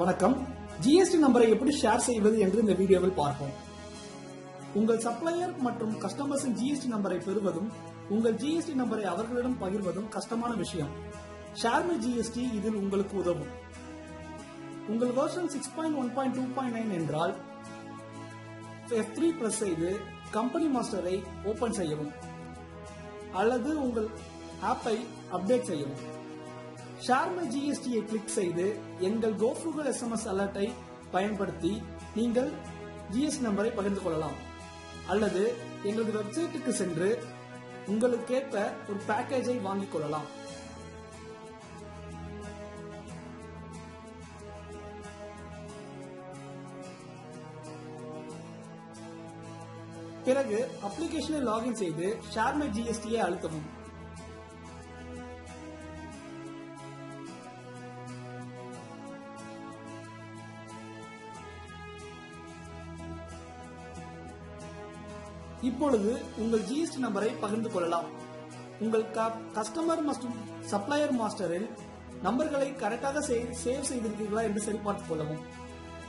வணக்கம். ஜிஎஸ்டி நம்பரை எப்படி ஷேர் செய்வது என்று இந்த வீடியோவில் பார்ப்போம். உங்கள் சப்ளையர் மற்றும் கஸ்டமர்ஸின் ஜிஎஸ்டி நம்பரை பெறுவதும் உங்கள் ஜிஎஸ்டி நம்பரை அவர்களிடம் பகிர்வதும் கஷ்டமான விஷயம். ஷேர்மே ஜிஎஸ்டி இதில் உங்களுக்கு உதவும். உங்கள் version six point one point two point nine என்றால் எஃப் த்ரீ பிரஸ் செய்து கம்பெனி மாஸ்டரை ஓபன் செய்யவும் அல்லது உங்கள் ஆப்பை அப்டேட் செய்யவும். ஷார்மை ஜிஎஸ்டியை கிளிக் செய்து எங்கள் கோஃபுகல் எஸ்எம்எஸ் அலர்ட்டை பயன்படுத்தி நீங்கள் ஜிஎஸ்டி நம்பரை பகிர்ந்து கொள்ளலாம். அல்லது எங்களது வெப்சைட்டுக்கு சென்று உங்களுக்கேற்ப ஒரு பேக்கேஜை வாங்கிக் கொள்ளலாம். பிறகு அப்ளிகேஷனை லாகின் செய்து ஷார்மை ஜிஎஸ்டியை அழுத்தவும். இப்பொழுது உங்கள் ஜிஎஸ்டி நம்பரை பகிர்ந்து கொள்ளலாம். உங்கள் கஸ்டமர் மற்றும் சப்ளையர் மாஸ்டரில் நம்பர்களை கரெக்டாக சேவ் செய்திருக்கிறீர்களா என்று சரிபார்த்துக் கொள்ளவும்.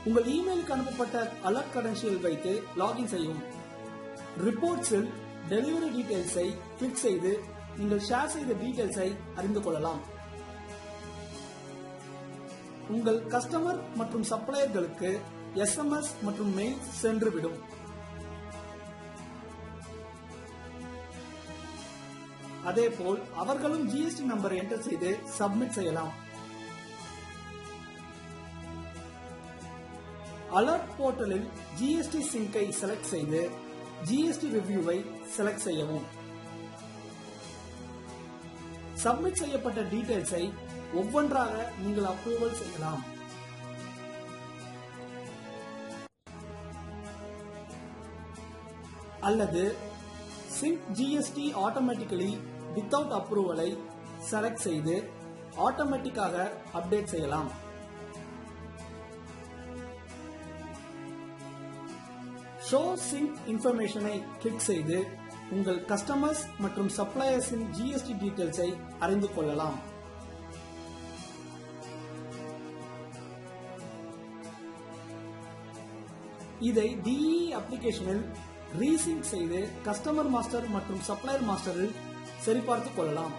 உங்கள் இமெயிலுக்கு அனுப்பப்பட்ட அலர்ட் கடன்ஷியல் வைத்து லாகின் செய்யவும். ரிப்போர்ட்ஸில் டெலிவரி டீடைல்ஸை கிளிக் செய்து நீங்கள் ஷேர் செய்த டீடைல்ஸை அறிந்து கொள்ளலாம். உங்கள் கஸ்டமர் மற்றும் சப்ளையர்களுக்கு எஸ்எம்எஸ் மற்றும் மெயில் சென்றுவிடும் அதே போல் அவர்களும் ஜிஎஸ்டி நம்பர் என்டர் செய்து சப்மிட் செய்யலாம். அலர்ட் போர்ட்டலில் ஜிஎஸ்டி சிங்கை செலக்ட் செய்து ஜிஎஸ்டி ரிவ்யூவை செலக்ட் செய்யவும். சப்மிட் செய்யப்பட்ட டீடைல்ஸை ஒவ்வொன்றாக நீங்கள் அப்ரூவல் செய்யலாம். அல்லது சிங்க் ஜிஎஸ்டி ஆட்டோமேட்டிக்கலி வித்தவுட் அப்ரூவலை செலக்ட் செய்து ஆட்டோமேட்டிக்காக அப்டேட் செய்யலாம். ஷோ சிங்க் இன்ஃபர்மேஷனை கிளிக் செய்து உங்கள் கஸ்டமர்ஸ் மற்றும் சப்ளையர்ஸின் ஜிஎஸ்டி டீட்டெயில்ஸை அறிந்து கொள்ளலாம். இதை டிஇ அப்ளிகேஷனில் ரீசிங் செய்து கஸ்டமர் மாஸ்டர் மற்றும் சப்ளையர் மாஸ்டரில் சரிபார்த்துக் கொள்ளலாம்.